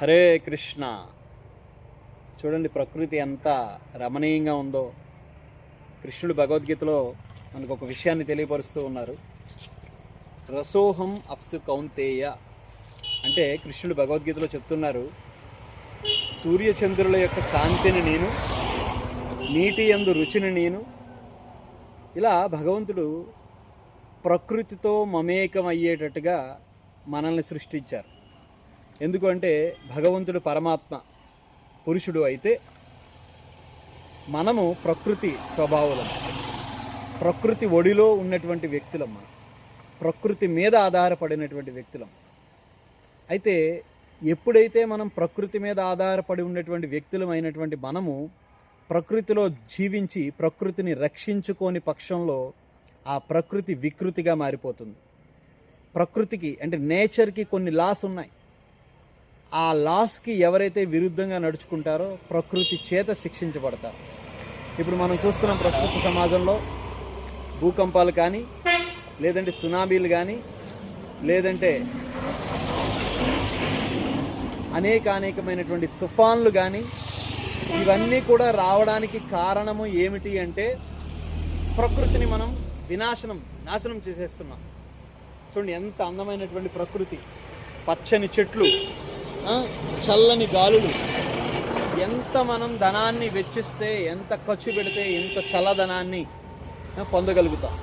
హరే కృష్ణ. చూడండి ప్రకృతి ఎంత రమణీయంగా ఉందో. కృష్ణుడు భగవద్గీతలో మనకు ఒక విషయాన్ని తెలియపరుస్తూ ఉన్నారు. రసోహం అప్స్తు కౌంతేయ. అంటే కృష్ణుడు భగవద్గీతలో చెప్తున్నారు సూర్యచంద్రుల యొక్క కాంతిని నేను నీటి ఎందు రుచిని నేను. ఇలా భగవంతుడు ప్రకృతితో మమేకం అయ్యేటట్టుగా మనల్ని సృష్టించారు. ఎందుకంటే భగవంతుడు పరమాత్మ పురుషుడు అయితే మనము ప్రకృతి స్వభావులం. ప్రకృతి ఒడిలో ఉన్నటువంటి వ్యక్తులం మనం. ప్రకృతి మీద ఆధారపడినటువంటి వ్యక్తులం. అయితే ఎప్పుడైతే మనం ప్రకృతి మీద ఆధారపడి ఉన్నటువంటి వ్యక్తులమైనటువంటి మనము ప్రకృతిలో జీవించి ప్రకృతిని రక్షించుకోని పక్షంలో ఆ ప్రకృతి వికృతిగా మారిపోతుంది. ప్రకృతికి అంటే నేచర్కి కొన్ని లాస్ ఉన్నాయి. ఆ లాస్కి ఎవరైతే విరుద్ధంగా నడుచుకుంటారో ప్రకృతి చేత శిక్షించబడతారు. ఇప్పుడు మనం చూస్తున్నాం ప్రస్తుత సమాజంలో భూకంపాలు కానీ లేదంటే సునామీలు కానీ లేదంటే అనేక అనేకమైనటువంటి తుఫాన్లు కానీ ఇవన్నీ కూడా రావడానికి కారణము ఏమిటి అంటే ప్రకృతిని మనం వినాశనం నాశనం చేసేస్తున్నాం. చూడండి ఎంత అందమైనటువంటి ప్రకృతి. పచ్చని చెట్లు చల్లని గాలులు. ఎంత మనం ధనాన్ని వెచ్చిస్తే ఎంత ఖర్చు పెడితే ఎంత చల్లదనాన్ని పొందగలుగుతాం.